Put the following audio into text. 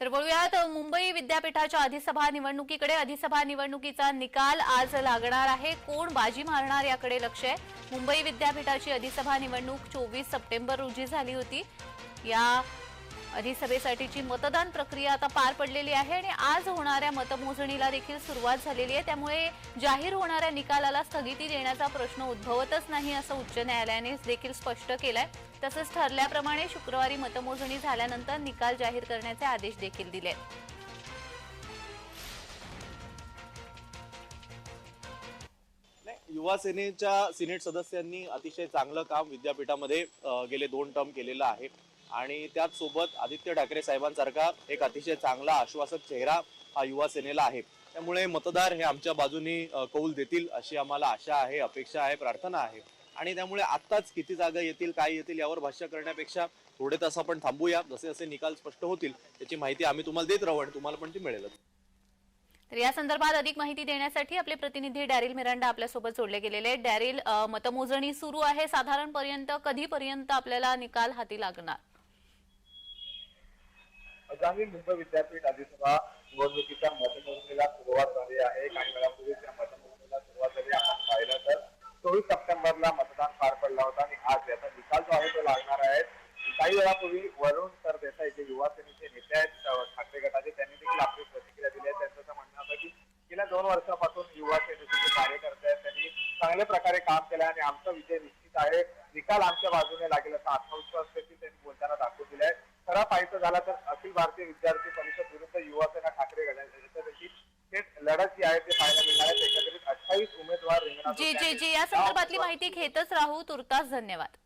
तर वळूयात मुंबई विद्यापीठाच्या अधिसभा निवडणुकीकडे. अधिसभा निवडणुकीचा निकाल आज लागणार आहे. कोण बाजी मारणार याकडे लक्ष आहे. मुंबई विद्यापीठाची अधिसभा निवडणूक चोवीस सप्टेंबर रोजी झाली होती. या अधिसभेसाठीची मतदान प्रक्रिया आता पार पडलेली आहे आणि आज होणाऱ्या मतमोजणीला देखील सुरुवात झालेली आहे. त्यामुळे जाहीर होणाऱ्या निकालाला स्थगिती देण्याचा प्रश्न उद्भवतच नाही असं उच्च न्यायालयाने देखील स्पष्ट केलंय. तसंच ठरल्याप्रमाणे शुक्रवारी मतमोजणी झाल्यानंतर निकाल जाहीर करण्याचे आदेश देखील दिले नाही युवा सेनेच्या सिनेट सदस्यांनी अतिशय चांगलं काम विद्यापीठामध्ये गेले दोन टर्म केलेलं आहे. आणि त्याचसोबत आदित्य ठाकरे साहेबांसारखा एक अतिशय चांगला आश्वासक चेहरा हा युवा सेनेला आहे. त्यामुळे मतदार हे आमच्या बाजूनी कौल देतील अशी आम्हाला आशा आहे अपेक्षा आहे प्रार्थना आहे. आणि त्यामुळे आत्ताच किती जागा येतील काय येतील यावर भाष्य करण्यापेक्षा थोडे तास आपण थांबूया. जसे जसे निकाल स्पष्ट होतील त्याची माहिती आम्ही तुम्हाला देत राहू आणि तुम्हाला पण ती मिळेलच. तर या संदर्भात अधिक माहिती देण्यासाठी आपले प्रतिनिधी डॅरिल मिरांडा आपल्यासोबत जोडले गेलेले आहेत. डॅरिल मतमोजणी सुरू आहे. साधारणपर्यंत कधीपर्यंत आपल्याला निकाल हाती लागणार? आगामी मुंबई विद्यापीठ अधिसभा निवडणुकीच्या मतमोजणीला सुरुवात झाली आहे. काही वेळापूर्वी त्या मतमोजणीला सुरुवात झाली आपण पाहिलं तर चोवीस सप्टेंबरला मतदान पार पडला होता आणि आज याचा निकाल जो आहे तो लागणार आहे. काही वेळापूर्वी वरुण सर देसाई जे युवा सेनेचे नेते आहेत ठाकरे गटाचे. त्यांनी देखील आपली प्रतिक्रिया दिली आहे. त्यांचं म्हणणं होतं की गेल्या दोन वर्षापासून युवा सेनेचे जे कार्यकर्ते आहेत त्यांनी चांगल्या प्रकारे काम केलं आणि आमचा विजय निश्चित आहे. निकाल आमच्या बाजूने लागेल असा आत्मविश्वास देखील त्यांनी बोलताना दाखवून दिलाय. खरा पाहायचं झाला तर भारतीय विद्यार्थी परिषद विरुद्ध युवासेना ठाकरे देखील थेट लढत जी आहे ते पाहायला मिळणार आहे. एकंदरीत अठ्ठावीस उमेदवार रिंगणात जी जी जी. या संदर्भातली माहिती घेतच राहू. तुर्तास धन्यवाद.